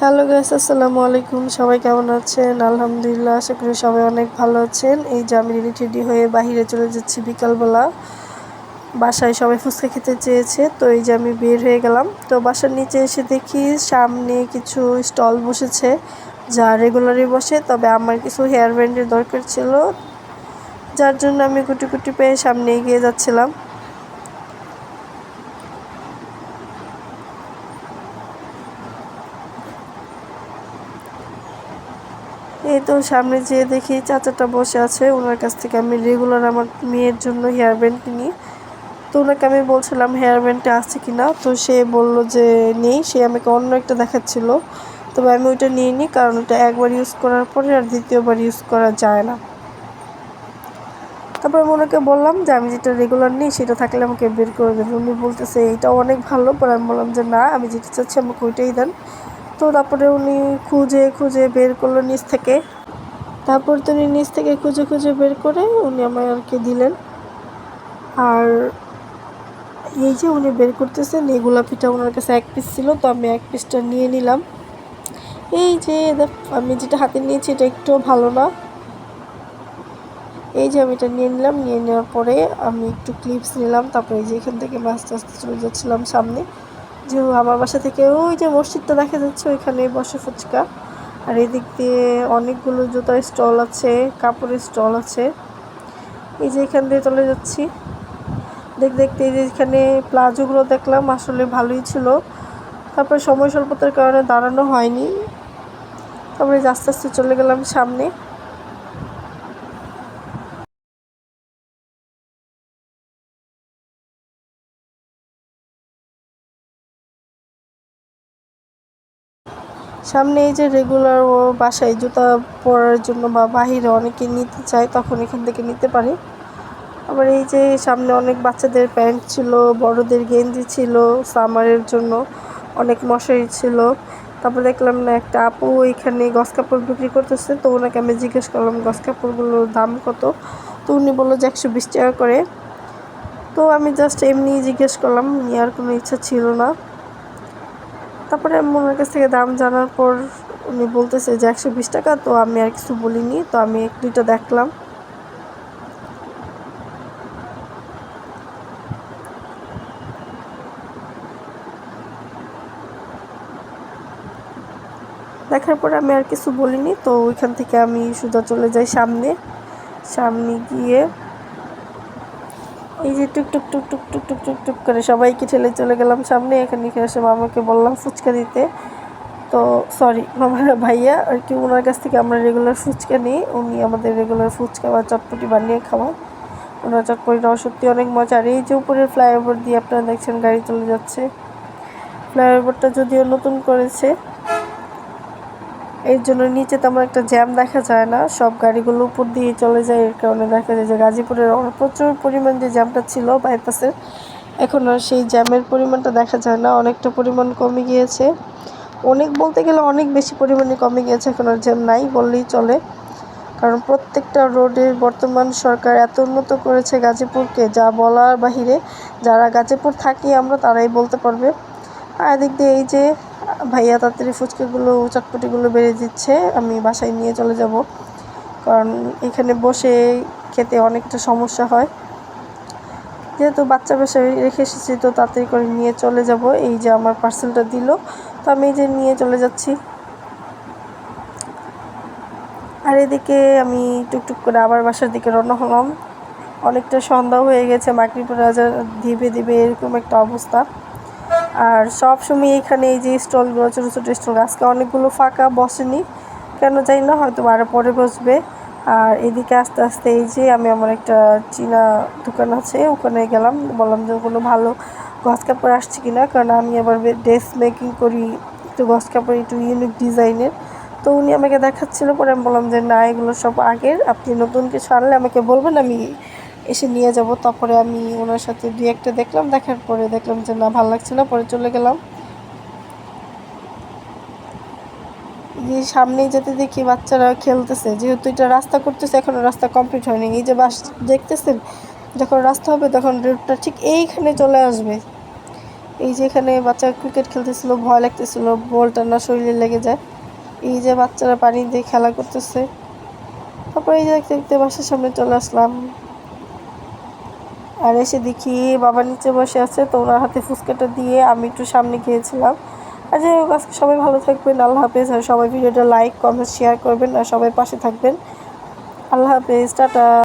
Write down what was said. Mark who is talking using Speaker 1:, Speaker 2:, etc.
Speaker 1: Hello guys আসসালামু আলাইকুম। সবাই কেমন আছেন? আলহামদুলিল্লাহ, আশা করি সবাই অনেক ভালো আছেন। এই যে আমি রেডি টেডি হয়ে বাহিরে চলে যাচ্ছি বিকালবেলা। বাসায় সবাই ফুচকা খেতে চেয়েছে, তো এই যে আমি বের হয়ে গেলাম। তো বাসার নিচে এসে দেখি সামনে কিছু স্টল বসেছে, যা রেগুলারই বসে, তবে আমার কিছু হেয়ার ব্যান্ডের দরকার ছিল। যার জন্য আমি গুটি গুটি পেয়ে সামনে এগিয়ে যাচ্ছিলাম। এই তো সামনে যেয়ে দেখি চাচাটা বসে আছে। ওনার কাছ থেকে আমি রেগুলার আমার মেয়ের জন্য হেয়ার ব্যান্ড কিনি। তো ওনাকে আমি বলছিলাম হেয়ার ব্যান্ডটা আছে কি না তো সে বলল যে, নেই। সে আমাকে অন্য একটা দেখাচ্ছিল। তবে আমি ওইটা নিয়ে নিই কারণ ওটা একবার ইউজ করার পরে আর দ্বিতীয়বার ইউজ করা যায় না। তারপর আমি ওনাকে বললাম যে, আমি যেটা রেগুলার নিই সেটা থাকলে আমাকে বের করে দেবেন উনি বলতেছে, এইটাও অনেক ভালো। পরে আমি বললাম যে, না, আমি যেটা চাচ্ছি আমাকে ওইটাই দেন। তো তারপরে উনি খুঁজে খুঁজে বের করল নিচ থেকে। তারপর তো উনি নিচ থেকে খুঁজে খুঁজে বের করে উনি আমায় আর কি দিলেন। আর এই যে উনি বের করতেছেন, এই গোলাপিটা ওনার কাছে এক পিস ছিল, তো আমি এক পিসটা নিয়ে নিলাম। এই যে আমি যেটা হাতে নিয়েছি এটা একটু ভালো না। এই যে আমি এটা নিয়ে নিলাম, নিয়ে নেওয়ার পরে আমি একটু ক্লিপস নিলাম, তারপরে এই যে এখান থেকে আস্তে আস্তে চলে যাচ্ছিলাম সামনে। যে আমার বাসা থেকে ওই যে মসজিদটা দেখা যাচ্ছে, ওইখানে বসে ফুচকা। আর এদিক দিয়ে অনেকগুলো জুতার স্টল আছে, কাপড়ের স্টল আছে। এই যে এখান দিয়ে চলে যাচ্ছি। দেখ, দেখতে এই যে এখানে প্লাজোগুলো দেখলাম, আসলে ভালোই ছিল। তারপরে সময় স্বল্পতার কারণে দাঁড়ানো হয়নি। তারপরে আস্তে আস্তে চলে গেলাম সামনে। সামনে এই যে রেগুলার বাসায় জুতা পরার জন্য বা বাহিরে অনেকে নিতে চায়, তখন এখান থেকে নিতে পারে। আবার এই যে সামনে অনেক বাচ্চাদের প্যান্ট ছিল, বড়দের গেঞ্জি ছিল, সামারের জন্য অনেক মশারি ছিল। তারপর দেখলাম না একটা আপু এখানে গস কাপড় বিক্রি করতেছে, তো ওনাকে আমি জিজ্ঞেস করলাম গস কাপড়গুলোর দাম কত? তো উনি বলল যে একশো বিশ টাকা করে। তো আমি জাস্ট এমনি জিজ্ঞেস করলাম, নেওয়ার কোনো ইচ্ছা ছিল না। তারপরে ওনার কাছ থেকে দাম জানার পর উনি বলতেছে যে একশো বিশ টাকা, তো আমি আর কিছু বলিনি, তো আমি এক দুইটা দেখলাম। দেখার পরে আমি আর কিছু বলিনি, তো ওইখান থেকে আমি সুদা চলে যাই সামনে। সামনে গিয়ে এই যে টুক টুক টুক টুক টুক টুক টুক টুক করে সবাইকে ঠেলে চলে গেলাম সামনে, এখানে এসে মামাকে বললাম ফুচকা দিতে। তো সরি মামার ভাইয়া আর কি ওনার কাছ থেকে আমরা রেগুলার ফুচকা নিই, উনি আমাদের রেগুলার ফুচকা বা চটপটি বানিয়ে খাওয়ান। ওনার চটপটিটাও সত্যি অনেক মজা। আর এই যে উপরের ফ্লাইওভার দিয়ে আপনারা দেখছেন গাড়ি চলে যাচ্ছে। ফ্লাইওভারটা যদিও নতুন করেছে এর জন্য নিচে তেমন একটা জ্যাম দেখা যায় না। সব গাড়িগুলো উপর দিয়ে চলে যায়, এর কারণে দেখা যায় যে গাজীপুরের প্রচুর পরিমাণ যে জ্যামটা ছিল বাইপাসের এখন আর সেই জ্যামের পরিমাণটা দেখা যায় না। অনেকটা পরিমাণ কমে গিয়েছে। অনেক বলতে গেলে অনেক বেশি পরিমাণে কমে গিয়েছে, এখন আর জ্যাম নাই বললেই চলে। কারণ প্রত্যেকটা রোডে বর্তমান সরকার এত উন্নত করেছে গাজীপুরকে, যা বলার বাহিরে যারা গাজীপুর থাকি আমরা তারাই বলতে পারবে। আর এদিক দিয়ে এই যে ভাইয়া তাড়াতাড়ি ফুচকাগুলো, চটপটিগুলো বেড়ে দিচ্ছে, আমি বাসায় নিয়ে চলে যাব। কারণ এখানে বসে খেতে অনেকটা সমস্যা হয়। যেহেতু বাচ্চা বাসায় রেখে এসেছি, তো তাড়াতাড়ি করে নিয়ে চলে যাব। এই যে আমার পার্সেলটা দিল, তো আমি এই যে নিয়ে চলে যাচ্ছি। আর এদিকে আমি টুকটুক করে আবার বাসার দিকে রওনা হলাম। অনেকটা সন্ধ্যা হয়ে গেছে মাকড়িপুর রাজার দিবে দিবে এরকম একটা অবস্থা। আর সব সময় এখানে এই যে স্টলগুলো ছোটো ছোটো স্টল আজকে অনেকগুলো ফাঁকা বসেনি। কেন জানি না, হয়তো আরও পরে বসবে। আর এদিকে আস্তে আস্তে এই যে আমি আমার একটা চীনা দোকান আছে, ওখানে গেলাম। বললাম যে কোনো ভালো গস কাপড় আসছে কি না কারণ আমি আবার ড্রেস মেকিং করি, একটু গস কাপড়, একটু ইউনিক ডিজাইনের তো উনি আমাকে দেখাচ্ছিলো, পরে আমি বললাম যে না, এগুলো সব আগের, আপনি নতুন কিছু আনলে আমাকে বলবেন, আমি এসে নিয়ে যাব। তারপরে আমি ওনার সাথে দু একটা দেখলাম, দেখার পরে দেখলাম যে না, ভালো লাগছে না, পরে চলে গেলাম। যে সামনেই যেতে দেখি বাচ্চারা খেলতেছে, যেহেতু এটা রাস্তা করতেছে এখনও রাস্তা কমপ্লিট হয়নি। এই যে বাস দেখতেছেন, যখন রাস্তা হবে তখন রোডটা ঠিক এইখানে চলে আসবে। এই যে এখানে বাচ্চা ক্রিকেট খেলতেছিল, ভয় লাগতেছিল, বলটা না শরীরে লেগে যায়। এই যে বাচ্চারা পানি দিয়ে খেলা করতেছে। তারপরে এই যে দেখতে দেখতে বাসার সামনে চলে আসলাম। আর এসে দেখি বাবা নিচে বসে আছে, তো ওনার হাতে ফুচকাটা দিয়ে আমি একটু সামনে গিয়েছিলাম। আর যাই হোক, আজকে সবাই ভালো থাকবেন, আল্লাহ হাফেজ। আর সবাই ভিডিওটা লাইক কমেন্ট শেয়ার করবেন, আর সবাই পাশে থাকবেন। আল্লাহ হাফেজ, টাটা।